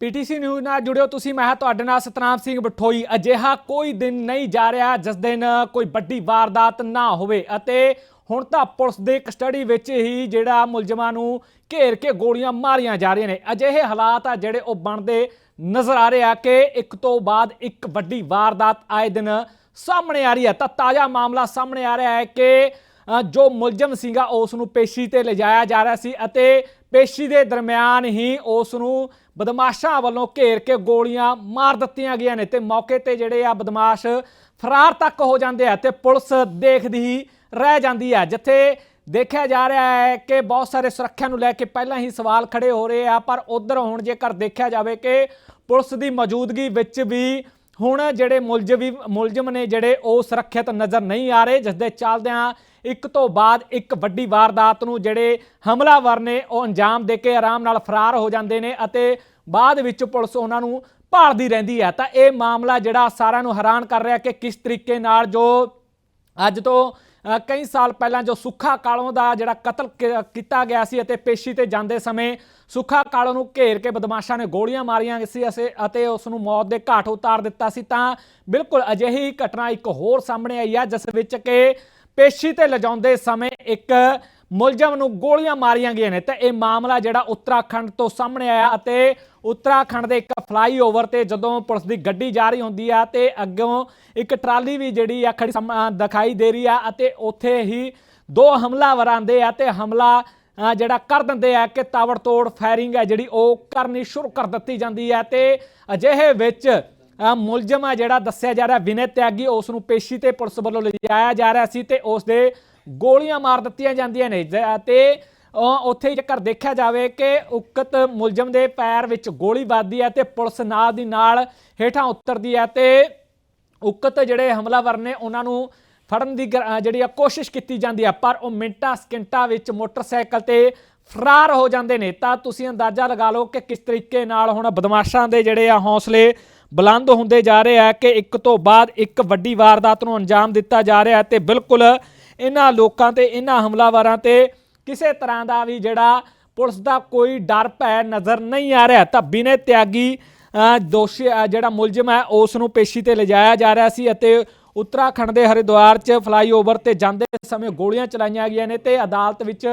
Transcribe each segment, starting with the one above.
PTC news ਨਾਲ ਜੁੜਿਓ ਤੁਸੀਂ, ਮੈਂ ਹਾਂ ਤੁਹਾਡੇ ਨਾਲ ਸਤਨਾਮ ਸਿੰਘ ਬਠੋਈ। ਅਜਿਹਾ ਕੋਈ ਦਿਨ ਨਹੀਂ ਜਾ ਰਿਹਾ ਜਿਸ ਦਿਨ ਕੋਈ ਵੱਡੀ ਵਾਰਦਾਤ ਨਾ ਹੋਵੇ। ਅਤੇ ਹੁਣ ਤਾਂ ਪੁਲਿਸ ਦੇ ਕਸਟਡੀ ਵਿੱਚ ਹੀ ਜਿਹੜਾ ਮੁਲਜ਼ਮਾਂ ਨੂੰ ਘੇਰ ਕੇ ਗੋਲੀਆਂ ਮਾਰੀਆਂ ਜਾ ਰਹੀਆਂ ਨੇ। ਅਜਿਹੇ ਹਾਲਾਤ ਆ ਜਿਹੜੇ ਉਹ ਬਣਦੇ ਨਜ਼ਰ ਆ ਰਹੇ ਆ ਕਿ ਇੱਕ ਤੋਂ ਬਾਅਦ ਇੱਕ ਵੱਡੀ ਵਾਰਦਾਤ ਆਏ ਦਿਨ ਸਾਹਮਣੇ ਆ ਰਹੀ ਹੈ। ਤਾਂ ਤਾਜ਼ਾ ਮਾਮਲਾ ਸਾਹਮਣੇ ਆ ਰਿਹਾ ਹੈ ਕਿ ਜੋ ਮੁਲਜ਼ਮ ਸੀਗਾ ਉਸ ਨੂੰ ਪੇਸ਼ੀ ਤੇ ਲਿਜਾਇਆ ਜਾ ਰਿਹਾ ਸੀ ਅਤੇ ਪੇਸ਼ੀ ਦੇ ਦਰਮਿਆਨ ਹੀ ਉਸ ਨੂੰ ਬਦਮਾਸ਼ਾਂ ਵੱਲੋਂ ਘੇਰ ਕੇ ਗੋਲੀਆਂ ਮਾਰ ਦਿੱਤੀਆਂ ਗਈਆਂ ਨੇ ਤੇ ਮੌਕੇ ਤੇ ਜਿਹੜੇ ਆ ਬਦਮਾਸ਼ ਫਰਾਰ ਤੱਕ ਹੋ ਜਾਂਦੇ ਆ ਤੇ ਪੁਲਿਸ ਦੇਖਦੀ ਹੀ ਰਹਿ ਜਾਂਦੀ ਹੈ ਜਿੱਥੇ ਦੇਖਿਆ ਜਾ ਰਿਹਾ ਹੈ ਕਿ ਬਹੁਤ ਸਾਰੇ ਸੁਰੱਖਿਆ ਨੂੰ ਲੈ ਕੇ ਪਹਿਲਾਂ ਹੀ ਸਵਾਲ ਖੜੇ ਹੋ ਰਹੇ ਆ, ਪਰ ਉਧਰ ਹੁਣ ਜੇਕਰ ਦੇਖਿਆ ਜਾਵੇ ਕਿ ਪੁਲਿਸ ਦੀ ਮੌਜੂਦਗੀ ਵਿੱਚ ਵੀ ਹੁਣ ਜਿਹੜੇ ਮੁਲਜ਼ਮੀ ਮੁਲਜ਼ਮ ਨੇ ਜਿਹੜੇ ਉਹ ਸੁਰੱਖਿਅਤ ਨਜ਼ਰ ਨਹੀਂ ਆ ਰਹੇ, ਜਿਸ ਦੇ ਚੱਲਦਿਆਂ ਇੱਕ ਤੋਂ ਬਾਅਦ ਇੱਕ ਵੱਡੀ ਵਾਰਦਾਤ ਨੂੰ ਜਿਹੜੇ ਹਮਲਾਵਰ ਨੇ ਉਹ ਅੰਜਾਮ ਦੇ ਕੇ ਆਰਾਮ ਨਾਲ ਫਰਾਰ ਹੋ ਜਾਂਦੇ ਨੇ ਅਤੇ ਬਾਅਦ ਵਿੱਚ ਪੁਲਿਸ ਉਹਨਾਂ ਨੂੰ ਭਾਲਦੀ ਰਹਿੰਦੀ ਹੈ। ਤਾਂ ਇਹ ਮਾਮਲਾ ਜਿਹੜਾ ਸਾਰਿਆਂ ਨੂੰ ਹੈਰਾਨ ਕਰ ਰਿਹਾ ਕਿ ਕਿਸ ਤਰੀਕੇ ਨਾਲ ਜੋ ਅੱਜ ਤੋਂ ਕਈ ਸਾਲ ਪਹਿਲਾਂ ਜੋ ਸੁੱਖਾ ਕਾਲੋਂ ਦਾ ਜਿਹੜਾ ਕਤਲ ਕੀਤਾ ਗਿਆ ਸੀ ਅਤੇ ਪੇਸ਼ੀ ਤੇ ਜਾਂਦੇ ਸਮੇਂ ਸੁੱਖਾ ਕਾਲੋਂ ਨੂੰ ਘੇਰ ਕੇ ਬਦਮਾਸ਼ਾਂ ਨੇ ਗੋਲੀਆਂ ਮਾਰੀਆਂ ਸੀ ਅਤੇ- ਅਤੇ ਉਸ ਨੂੰ ਮੌਤ ਦੇ ਘਾਟ ਉਤਾਰ ਦਿੱਤਾ ਸੀ। ਤਾਂ ਬਿਲਕੁਲ ਅਜਿਹੀ ਘਟਨਾ ਇੱਕ ਹੋਰ ਸਾਹਮਣੇ ਆਈ ਹੈ, ਜਿਸ ਵਿੱਚ ਕਿ ਪੇਸ਼ੀ ਤੇ ਲਿਜਾਉਂਦੇ ਸਮੇਂ ਇੱਕ ਮੁਲਜ਼ਮ ਨੂੰ ਗੋਲੀਆਂ ਮਾਰੀਆਂ ਗਈਆਂ ਨੇ ਤਾਂ ਇਹ ਮਾਮਲਾ ਜਿਹੜਾ ਉੱਤਰਾਖੰਡ ਤੋਂ ਸਾਹਮਣੇ ਆਇਆ ਅਤੇ ਉੱਤਰਾਖੰਡ ਦੇ ਇੱਕ ਫਲਾਈਓਵਰ ਤੇ ਜਦੋਂ ਪੁਲਿਸ ਦੀ ਗੱਡੀ ਜਾ ਰਹੀ ਹੁੰਦੀ ਆ ਤੇ ਅੱਗੋਂ ਇੱਕ ਟਰਾਲੀ ਵੀ ਜਿਹੜੀ ਆ ਖੜੀ ਸਾਹਮ- ਦਿਖਾਈ ਦੇ ਰਹੀ ਆ ਅਤੇ ਉੱਥੇ ਹੀ ਦੋ ਹਮਲਾਵਰ ਆਂਦੇ ਆ ਤੇ ਹਮਲਾ ਜਿਹੜਾ ਕਰ ਦਿੰਦੇ ਆ ਕਿ ਤਾਵੜ ਤੋੜ ਫਾਇਰਿੰਗ ਹੈ ਜਿਹੜੀ ਉਹ ਕਰਨੀ ਸ਼ੁਰੂ ਕਰ ਦਿੱਤੀ ਜਾਂਦੀ ਹੈ ਤੇ ਅਜਿਹੇ ਵਿੱਚ ਮੁਲਜ਼ਮ ਆ ਜਿਹੜਾ ਦੱਸਿਆ ਜਾ ਰਿਹਾ ਵਿਨੇ ਤਿਆਗੀ, ਉਸ ਨੂੰ ਪੇਸ਼ੀ ਤੇ ਪੁਲਿਸ ਵੱਲੋਂ ਲਿਜਾਇਆ ਜਾ ਰਿਹਾ ਸੀ ਤੇ ਉਸ ਦੇ ਗੋਲੀਆਂ ਮਾਰ ਦਿੱਤੀਆਂ ਜਾਂਦੀਆਂ ਨੇ। ਜ- ਤੇ ਉੱਥੇ ਜੇਕਰ ਦੇਖਿਆ ਜਾਵੇ ਕਿ ਉਕਤ ਮੁਲਜ਼ਮ ਦੇ ਪੈਰ ਵਿੱਚ ਗੋਲੀ ਵੱਜਦੀ ਹੈ ਤੇ ਪੁਲਿਸ ਨਾਲ ਦੀ ਨਾਲ ਹੇਠਾਂ ਉਤਰਦੀ ਹੈ ਤੇ ਉਕਤ ਜਿਹੜੇ ਹਮਲਾਵਰ ਨੇ, ਉਹਨਾਂ ਨੂੰ ਫੜਨ ਦੀ ਗ- ਜਿਹੜੀ ਆ ਕੋਸ਼ਿਸ਼ ਕੀਤੀ ਜਾਂਦੀ ਹੈ, ਪਰ ਉਹ ਮਿੰਟਾਂ, ਸਕਿੰਟਾਂ ਵਿੱਚ ਮੋਟਰਸਾਈਕਲ ਤੇ ਫਰਾਰ ਹੋ ਜਾਂਦੇ ਨੇ। ਤਾਂ ਤੁਸੀਂ ਅੰਦਾਜ਼ਾ ਲਗਾ ਲਓ ਕਿ ਕਿਸ ਤਰੀਕੇ ਨਾਲ ਹੁਣ ਬਦਮਾਸ਼ਾਂ ਦੇ ਜਿਹੜੇ ਆ ਹੌਸਲੇ ਬੁਲੰਦ ਹੁੰਦੇ ਜਾ ਰਹੇ ਹੈ ਕਿ ਇੱਕ ਤੋਂ ਬਾਅਦ ਇੱਕ ਵੱਡੀ ਵਾਰਦਾਤ ਨੂੰ ਅੰਜਾਮ ਦਿੱਤਾ ਜਾ ਰਿਹਾ ਹੈ ਤੇ ਬਿਲਕੁਲ ਇਹਨਾਂ ਲੋਕਾਂ ਤੇ, ਇਹਨਾਂ ਹਮਲਾਵਰਾਂ ਤੇ ਕਿਸੇ ਤਰ੍ਹਾਂ ਦਾ ਵੀ ਜਿਹੜਾ ਪੁਲਿਸ ਦਾ ਕੋਈ ਡਰ, ਭੈ ਨਜ਼ਰ ਨਹੀਂ ਆ ਰਿਹਾ। ਤਾਂ ਬਿਨੇ ਤਿਆਗੀ ਦੋਸ਼ੀ ਜਿਹੜਾ ਮੁਲਜ਼ਮ ਹੈ, ਉਸ ਨੂੰ ਪੇਸ਼ੀ ਤੇ ਲਿਜਾਇਆ ਜਾ ਰਿਹਾ ਸੀ ਅਤੇ ਉੱਤਰਾਖੰਡ ਦੇ ਹਰਿਦੁਆਰ 'ਚ ਫਲਾਈਓਵਰ ਤੇ ਜਾਂਦੇ ਸਮੇਂ ਗੋਲੀਆਂ ਚਲਾਈਆਂ ਗਈਆਂ ਨੇ ਤੇ ਅਦਾਲਤ ਵਿੱਚ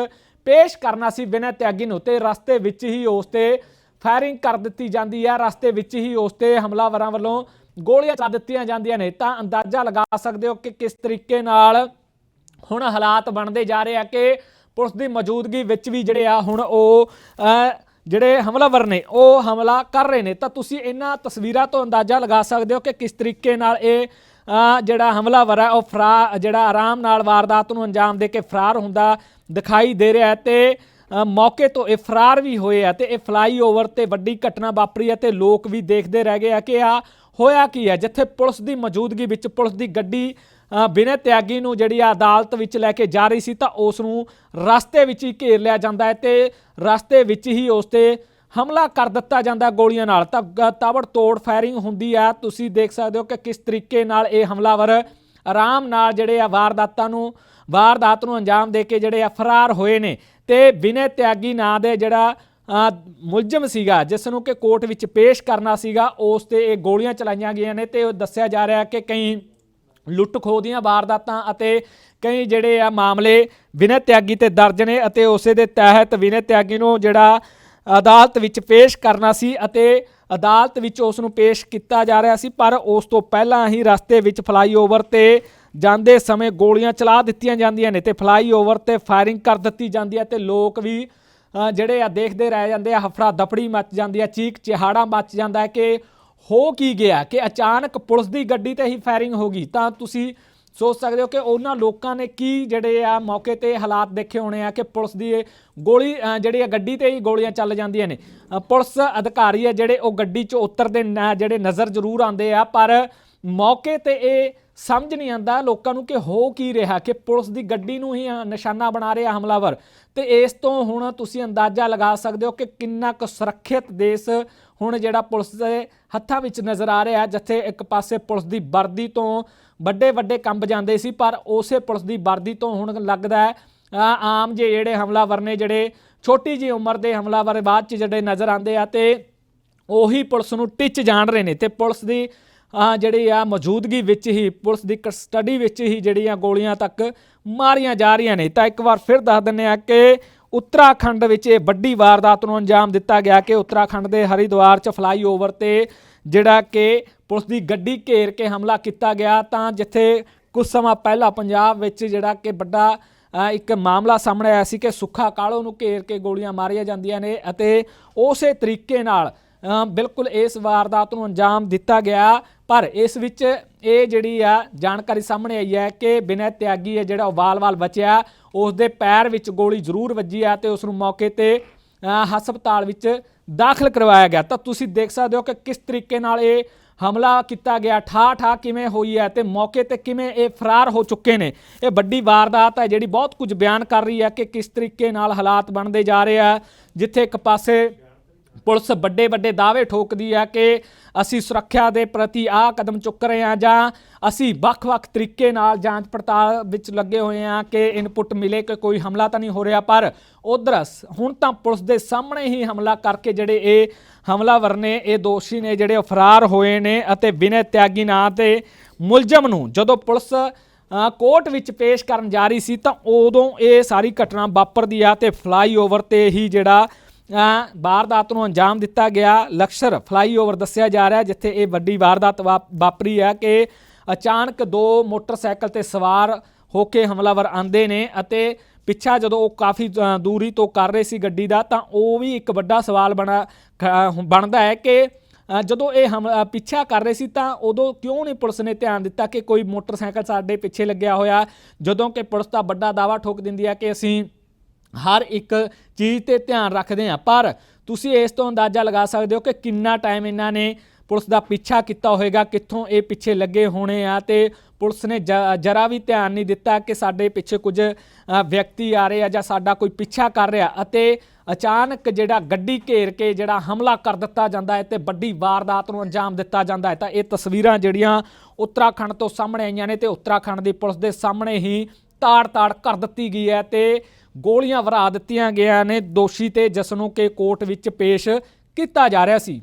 ਪੇਸ਼ ਕਰਨਾ ਸੀ। ਬਿਨਾਂ ਤਿਆਗੀ ਨੂੰ ਤੇ ਰਸਤੇ ਵਿੱਚ ਹੀ ਉਸ ਤੇ ਫਾਇਰਿੰਗ ਕਰ ਦਿੱਤੀ ਜਾਂਦੀ ਹੈ। ਰਸਤੇ ਵਿੱਚ ਹੀ ਉਸ ਤੇ ਹਮਲਾਵਰਾਂ ਵੱਲੋਂ ਗੋਲੀਆਂ ਚਲਾ ਦਿੱਤੀਆਂ ਜਾਂਦੀਆਂ ਨੇ। ਤਾਂ ਅੰਦਾਜ਼ਾ ਲਗਾ ਸਕਦੇ ਹੋ ਕਿ ਕਿਸ ਤਰੀਕੇ ਨਾਲ ਹੁਣ ਹਾਲਾਤ ਬਣਦੇ ਜਾ ਰਹੇ ਆ ਕਿ ਪੁਲਿਸ ਦੀ ਮੌਜੂਦਗੀ ਵਿੱਚ ਵੀ ਜਿਹੜੇ ਆ ਹੁਣ ਉਹ ਜਿਹੜੇ ਹਮਲਾਵਰ ਨੇ, ਉਹ ਹਮਲਾ ਕਰ ਰਹੇ ਨੇ। ਤਾਂ ਤੁਸੀਂ ਇਹਨਾਂ ਤਸਵੀਰਾਂ ਤੋਂ ਅੰਦਾਜ਼ਾ ਲਗਾ ਸਕਦੇ ਹੋ ਕਿ ਕਿਸ ਤਰੀਕੇ ਨਾਲ ਇਹ ਜਿਹੜਾ ਹਮਲਾਵਰ ਹੈ, ਉਹ ਫਰਾ, ਜਿਹੜਾ ਆਰਾਮ ਨਾਲ ਵਾਰਦਾਤ ਨੂੰ ਅੰਜਾਮ ਦੇ ਕੇ ਫਰਾਰ ਹੁੰਦਾ ਦਿਖਾਈ ਦੇ ਰਿਹਾ ਹੈ ਤੇ ਮੌਕੇ ਤੋਂ ਇਹ ਫਰਾਰ ਵੀ ਹੋਏ ਆ ਤੇ ਇਹ ਫਲਾਈਓਵਰ ਤੇ ਵੱਡੀ ਘਟਨਾ ਵਾਪਰੀ ਹੈ ਤੇ ਲੋਕ ਵੀ ਦੇਖਦੇ ਰਹਿ ਗਏ ਆ ਕਿ ਆ ਹੋਇਆ ਕੀ ਹੈ ਜਿੱਥੇ ਪੁਲਿਸ ਦੀ ਮੌਜੂਦਗੀ ਵਿੱਚ ਪੁਲਿਸ ਦੀ ਗੱਡੀ ਅ, ਤਿਆਗੀ ਨੂੰ ਜਿਹੜੀ ਆ ਅਦਾਲਤ ਵਿੱਚ ਲੈ ਕੇ ਜਾ ਰਹੀ ਸੀ ਤਾਂ ਉਸ ਨੂੰ ਰਸਤੇ ਵਿੱਚ ਹੀ ਘੇਰ ਲਿਆ ਜਾਂਦਾ ਹੈ ਤੇ ਰਸਤੇ ਵਿੱਚ ਹੀ ਉਸ ਤੇ ਹਮਲਾ ਕਰ ਦਿੱਤਾ ਜਾਂਦਾ ਗੋਲੀਆਂ ਨਾਲ। ਤਾਂ ਗ- ਤਾਬੜ ਤੋੜ ਫਾਇਰਿੰਗ ਹੁੰਦੀ ਆ। ਤੁਸੀਂ ਦੇਖ ਸਕਦੇ ਹੋ ਕਿ ਕਿਸ ਤਰੀਕੇ ਨਾਲ ਇਹ ਹਮਲਾਵਰ ਆਰਾਮ ਨਾਲ ਜਿਹੜੇ ਆ ਵਾਰਦਾਤਾਂ ਨੂੰ ਵਾਰਦਾਤ ਨੂੰ ਅੰਜਾਮ ਦੇ ਕੇ ਜਿਹੜੇ ਆ ਫਰਾਰ ਹੋਏ ਨੇ। ਤੇ ਬਿਨੇ ਤਿਆਗੀ ਨਾਂ ਦੇ ਜਿਹੜਾ ਮੁਲਜ਼ਮ ਸੀਗਾ ਜਿਸ ਨੂੰ ਕਿ ਕੋਰਟ ਵਿੱਚ ਪੇਸ਼ ਕਰਨਾ ਸੀਗਾ, ਉਸ ਤੇ ਇਹ ਗੋਲੀਆਂ ਚਲਾਈਆਂ ਗਈਆਂ ਨੇ ਤੇ ਉਹ ਦੱਸਿਆ ਜਾ ਰਿਹਾ ਕਿ ਕਈ ਲੁੱਟ ਖੋਹ ਦੀਆਂ ਵਾਰਦਾਤਾਂ ਅਤੇ ਕਈ ਜਿਹੜੇ ਆ ਮਾਮਲੇ ਵਿਨੈ ਤਿਆਗੀ ਤੇ ਦਰਜ ਨੇ ਅਤੇ ਉਸੇ ਦੇ ਤਹਿਤ ਵਿਨੈ ਤਿਆਗੀ ਨੂੰ ਜਿਹੜਾ ਅਦਾਲਤ ਵਿੱਚ ਪੇਸ਼ ਕਰਨਾ ਸੀ ਅਤੇ ਅਦਾਲਤ ਵਿੱਚ ਉਸ ਨੂੰ ਪੇਸ਼ ਕੀਤਾ ਜਾ ਰਿਹਾ ਸੀ, ਪਰ ਉਸ ਤੋਂ ਪਹਿਲਾਂ ਹੀ ਰਸਤੇ ਵਿੱਚ ਫਲਾਈਓਵਰ ਤੇ ਜਾਂਦੇ ਸਮੇਂ ਗੋਲੀਆਂ ਚਲਾ ਦਿੱਤੀਆਂ ਜਾਂਦੀਆਂ ਨੇ ਤੇ ਫਲਾਈਓਵਰ ਤੇ ਫਾਇਰਿੰਗ ਕਰ ਦਿੱਤੀ ਜਾਂਦੀ ਹੈ ਤੇ ਲੋਕ ਵੀ ਜਿਹੜੇ ਆ ਦੇਖਦੇ ਰਹਿ ਜਾਂਦੇ ਆ, ਹਫੜਾ ਦਫੜੀ ਮੱਚ ਜਾਂਦੀ ਆ ਚੀਕ ਚਿਹਾੜਾ ਮੱਚ ਜਾਂਦਾ ਹੈ ਕਿ ਹੋ ਕੀ ਗਿਆ, ਕਿ ਅਚਾਨਕ ਪੁਲਿਸ ਦੀ ਗੱਡੀ ਤੇ ਹੀ ਫਾਇਰਿੰਗ ਹੋ ਗਈ। ਤਾਂ ਤੁਸੀਂ ਸੋਚ ਸਕਦੇ ਹੋ ਕਿ ਉਹਨਾਂ ਲੋਕਾਂ ਨੇ ਕੀ ਜਿਹੜੇ ਆ ਮੌਕੇ ਤੇ ਹਾਲਾਤ ਦੇਖੇ ਹੋਣੇ ਆ ਕਿ ਪੁਲਿਸ ਦੀ ਗੋਲੀ ਜਿਹੜੀ ਆ ਗੱਡੀ ਤੇ ਹੀ ਗੋਲੀਆਂ ਚੱਲ ਜਾਂਦੀਆਂ ਨੇ। ਪੁਲਿਸ ਅਧਿਕਾਰੀ ਆ ਜਿਹੜੇ ਉਹ ਗੱਡੀ 'ਚੋਂ ਉਤਰਦੇ ਨ- ਜਿਹੜੇ ਨਜ਼ਰ ਜ਼ਰੂਰ ਆਉਂਦੇ ਆ, ਪਰ ਮੌਕੇ ਤੇ ਇਹ ਸਮਝ ਨਹੀਂ ਆਂਦਾ ਲੋਕਾਂ ਨੂੰ ਕਿ ਹੋ ਕੀ ਰਿਹਾ ਕਿ ਪੁਲਿਸ ਦੀ ਗੱਡੀ ਨੂੰ ਹੀ ਅ, ਨਿਸ਼ਾਨਾ ਬਣਾ ਰਿਹਾ ਹਮਲਾਵਰ। ਤੇ ਇਸ ਤੋਂ ਹੁਣ ਤੁਸੀਂ ਅੰਦਾਜ਼ਾ ਲਗਾ ਸਕਦੇ ਹੋ ਕਿ ਕਿੰਨਾ ਕੁ ਸੁਰੱਖਿਅਤ ਦੇਸ਼ ਹੁਣ ਜਿਹੜਾ ਪੁਲਿਸ ਦੇ ਹੱਥਾਂ ਵਿੱਚ ਨਜ਼ਰ ਆ ਰਿਹਾ ਜਿੱਥੇ ਇੱਕ ਪਾਸੇ ਪੁਲਿਸ ਦੀ ਵਰਦੀ ਤੋਂ ਵੱਡੇ ਵੱਡੇ ਕੰਬ ਜਾਂਦੇ ਸੀ ਪਰ ਉਸੇ ਪੁਲਿਸ ਦੀ ਵਰਦੀ ਤੋਂ ਹੁਣ ਲੱਗਦਾ ਹੈ ਆਮ ਜੇ ਜਿਹੜੇ ਹਮਲਾਵਰ ਨੇ ਜਿਹੜੇ ਛੋਟੀ ਜੀ ਉਮਰ ਦੇ ਹਮਲਾਵਰ ਬਾਅਦ ਚ ਜਿਹੜੇ ਨਜ਼ਰ ਆਉਂਦੇ ਆ ਤੇ ਉਹੀ ਪੁਲਿਸ ਨੂੰ ਟਿੱਚ ਜਾਣ ਰਹੇ ਨੇ। ਤੇ ਪੁਲਿਸ ਦੀ ਜਿਹੜੀ ਆ ਮੌਜੂਦਗੀ ਵਿੱਚ ਹੀ, ਪੁਲਿਸ ਦੀ ਕਸਟਡੀ ਵਿੱਚ ਹੀ ਜਿਹੜੀਆਂ ਗੋਲੀਆਂ ਤੱਕ ਮਾਰੀਆਂ ਜਾ ਰਹੀਆਂ ਨੇ। ਤਾਂ ਇੱਕ ਵਾਰ ਫਿਰ ਦੱਸ ਦਿੰਦੇ ਆ ਕਿ ਉੱਤਰਾਖੰਡ ਵਿੱਚ ਇਹ ਵੱਡੀ ਵਾਰਦਾਤ ਨੂੰ ਅੰਜਾਮ ਦਿੱਤਾ ਗਿਆ ਕਿ ਉੱਤਰਾਖੰਡ ਦੇ ਹਰਿਦੁਆਰ 'ਚ ਫਲਾਈਓਵਰ ਤੇ ਜਿਹੜਾ ਕਿ ਪੁਲਿਸ ਦੀ ਗੱਡੀ ਘੇਰ ਕੇ ਹਮਲਾ ਕੀਤਾ ਗਿਆ। ਤਾਂ ਜਿੱਥੇ ਕੁਝ ਸਮਾਂ ਪਹਿਲਾਂ ਪੰਜਾਬ ਵਿੱਚ ਜਿਹੜਾ ਕਿ ਵੱਡਾ ਇੱਕ ਮਾਮਲਾ ਸਾਹਮਣੇ ਆਇਆ ਸੀ ਕਿ ਸੁੱਖਾ ਕਾਲੋ ਨੂੰ ਘੇਰ ਕੇ ਗੋਲੀਆਂ ਮਾਰੀਆਂ ਜਾਂਦੀਆਂ ਨੇ ਅਤੇ ਉਸੇ ਤਰੀਕੇ ਨਾਲ ਬਿਲਕੁਲ ਇਸ ਵਾਰਦਾਤ ਨੂੰ ਅੰਜਾਮ ਦਿੱਤਾ ਗਿਆ। ਪਰ ਇਸ ਵਿੱਚ ਇਹ ਜਿਹੜੀ ਆ ਜਾਣਕਾਰੀ ਸਾਹਮਣੇ ਆਈ ਹੈ ਕਿ ਬਿਨੈ ਤਿਆਗੀ ਹੈ ਜਿਹੜਾ ਉਹ ਵਾਲ ਬਚਿਆ ਉਸ ਦੇ ਪੈਰ ਵਿੱਚ ਗੋਲੀ ਜ਼ਰੂਰ ਵੱਜੀ ਆ ਤੇ ਉਸ ਨੂੰ ਮੌਕੇ ਤੇ ਹਸਪਤਾਲ ਵਿੱਚ ਦਾਖਲ ਕਰਵਾਇਆ ਗਿਆ। ਤਾਂ ਤੁਸੀਂ ਦੇਖ ਸਕਦੇ ਹੋ ਕਿ ਕਿਸ ਤਰੀਕੇ ਨਾਲ ਇਹ ਹਮਲਾ ਕੀਤਾ ਗਿਆ ਠਾ ਠਾ ਕਿਵੇਂ ਹੋਈ ਹੈ ਤੇ ਮੌਕੇ ਤੇ ਕਿਵੇਂ ਇਹ ਫਰਾਰ ਹੋ ਚੁੱਕੇ ਨੇ। ਇਹ ਵੱਡੀ ਵਾਰਦਾਤ ਹੈ ਜਿਹੜੀ ਬਹੁਤ ਕੁਝ ਬਿਆਨ ਕਰ ਰਹੀ ਹੈ ਕਿ ਕਿਸ ਤਰੀਕੇ ਨਾਲ ਹਾਲਾਤ ਬਣਦੇ ਜਾ ਰਹੇ ਆ, ਜਿੱਥੇ ਇੱਕ ਪਾਸੇ ਪੁਲਿਸ ਵੱਡੇ ਵੱਡੇ ਦਾਅਵੇ ਠੋਕਦੀ ਹੈ ਕਿ ਅਸੀਂ ਸੁਰੱਖਿਆ ਦੇ ਪ੍ਰਤੀ ਆਹ ਕਦਮ ਚੁੱਕ ਰਹੇ ਹਾਂ ਜਾਂ ਅਸੀਂ ਵੱਖ-ਵੱਖ ਤਰੀਕੇ ਨਾਲ ਜਾਂਚ ਪੜਤਾਲ ਵਿੱਚ ਲੱਗੇ ਹੋਏ ਹਾਂ ਕਿ ਇਨਪੁਟ ਮਿਲੇ ਕਿ ਕੋਈ ਹਮਲਾ ਤਾਂ ਨਹੀਂ ਹੋ ਰਿਹਾ, ਪਰ ਉਧਰ ਹੁਣ ਤਾਂ ਪੁਲਿਸ ਦੇ ਸਾਹਮਣੇ ਹੀ ਹਮਲਾ ਕਰਕੇ ਜਿਹੜੇ ਇਹ ਹਮਲਾਵਰ ਨੇ, ਇਹ ਦੋਸ਼ੀ ਨੇ ਜਿਹੜੇ ਉਹ ਫਰਾਰ ਹੋਏ ਨੇ ਅਤੇ ਬਿਨੈ ਤਿਆਗੀ ਨਾਂ ਤੇ ਮੁਲਜ਼ਮ ਨੂੰ ਜਦੋਂ ਪੁਲਿਸ ਕੋਰਟ ਵਿੱਚ ਪੇਸ਼ ਕਰਨ ਜਾ ਰਹੀ ਸੀ ਤਾਂ ਉਦੋਂ ਇਹ ਸਾਰੀ ਘਟਨਾ ਵਾਪਰਦੀ ਆ ਤੇ ਫਲਾਈਓਵਰ ਤੇ ਹੀ ਜਿਹੜਾ ਵਾਰਦਾਤ ਨੂੰ ਅੰਜਾਮ ਦਿੱਤਾ ਗਿਆ। ਲਕਸ਼ਰ ਫਲਾਈਓਵਰ ਦੱਸਿਆ ਜਾ ਰਿਹਾ ਜਿੱਥੇ ਇਹ ਵੱਡੀ ਵਾਰਦਾਤ ਵਾ- ਵਾਪਰੀ ਹੈ ਕਿ ਅਚਾਨਕ ਦੋ ਮੋਟਰਸਾਈਕਲ ਤੇ ਸਵਾਰ ਹੋ ਕੇ ਹਮਲਾਵਰ ਆਂਦੇ ਨੇ ਅਤੇ ਪਿੱਛਾ ਜਦੋਂ ਉਹ ਕਾਫੀ ਦੂਰੀ ਤੋਂ ਕਰ ਰਹੇ ਸੀ ਗੱਡੀ ਦਾ, ਤਾਂ ਉਹ ਵੀ ਇੱਕ ਵੱਡਾ ਸਵਾਲ ਬਣਾ, ਖ- ਬਣਦਾ ਹੈ ਕਿ ਜਦੋਂ ਇਹ ਹਮ ਪਿੱਛਾ ਕਰ ਰਹੇ ਸੀ, ਤਾਂ ਉਦੋਂ ਕਿਉਂ ਨਹੀਂ ਪੁਲਿਸ ਨੇ ਧਿਆਨ ਦਿੱਤਾ ਕਿ ਕੋਈ ਮੋਟਰਸਾਈਕਲ ਸਾਡੇ ਪਿੱਛੇ ਲੱਗਿਆ ਹੋਇਆ? ਜਦੋਂ ਕਿ ਪੁਲਿਸ ਦਾ ਵੱਡਾ ਦਾਵਾ ਠੋਕ ਦਿੰਦੀ ਹੈ ਕਿ ਅਸੀਂ ਹਰ ਇੱਕ ਚੀਜ਼ ਤੇ ਧਿਆਨ ਰੱਖਦੇ ਹਾਂ। ਪਰ ਤੁਸੀਂ ਇਸ ਤੋਂ ਅੰਦਾਜ਼ਾ ਲਗਾ ਸਕਦੇ ਹੋ ਕਿ ਕਿੰਨਾ ਟਾਈਮ ਇਹਨਾਂ ਨੇ ਪੁਲਿਸ ਦਾ ਪਿੱਛਾ ਕੀਤਾ ਹੋਵੇਗਾ, ਕਿੱਥੋਂ ਇਹ ਪਿੱਛੇ ਲੱਗੇ ਹੋਣੇ ਆ ਤੇ ਪੁਲਿਸ ਨੇ ਜਰਾ ਵੀ ਧਿਆਨ ਨਹੀਂ ਦਿੱਤਾ ਕਿ ਸਾਡੇ ਪਿੱਛੇ ਕੁਝ ਵਿਅਕਤੀ ਆ ਰਹੇ ਆ ਜਾਂ ਸਾਡਾ ਕੋਈ ਪਿੱਛਾ ਕਰ ਰਿਹਾ। ਅਤੇ ਅਚਾਨਕ ਜਿਹੜਾ ਗੱਡੀ ਘੇਰ ਕੇ ਜਿਹੜਾ ਹਮਲਾ ਕਰ ਦਿੱਤਾ ਜਾਂਦਾ ਹੈ ਤੇ ਵੱਡੀ ਵਾਰਦਾਤ ਨੂੰ ਅੰਜਾਮ ਦਿੱਤਾ ਜਾਂਦਾ ਹੈ, ਤਾਂ ਇਹ ਤਸਵੀਰਾਂ ਜਿਹੜੀਆਂ ਉੱਤਰਾਖੰਡ ਤੋਂ ਸਾਹਮਣੇ ਆਈਆਂ ਨੇ ਤੇ ਉੱਤਰਾਖੰਡ ਦੀ ਪੁਲਿਸ ਦੇ ਸਾਹਮਣੇ ਹੀ ਤਾੜ-ਤਾੜ ਕਰ ਦਿੱਤੀ ਗਈ ਹੈ ਤੇ ਗੋਲੀਆਂ ਵਰਾ ਦਿੱਤੀਆਂ ਗਈਆਂ ਨੇ। ਦੋਸ਼ੀ ਤੇ ਜਿਸ ਨੂੰ ਕਿ ਕੋਰਟ ਵਿੱਚ ਪੇਸ਼ ਕੀਤਾ ਜਾ ਰਿਹਾ ਸੀ।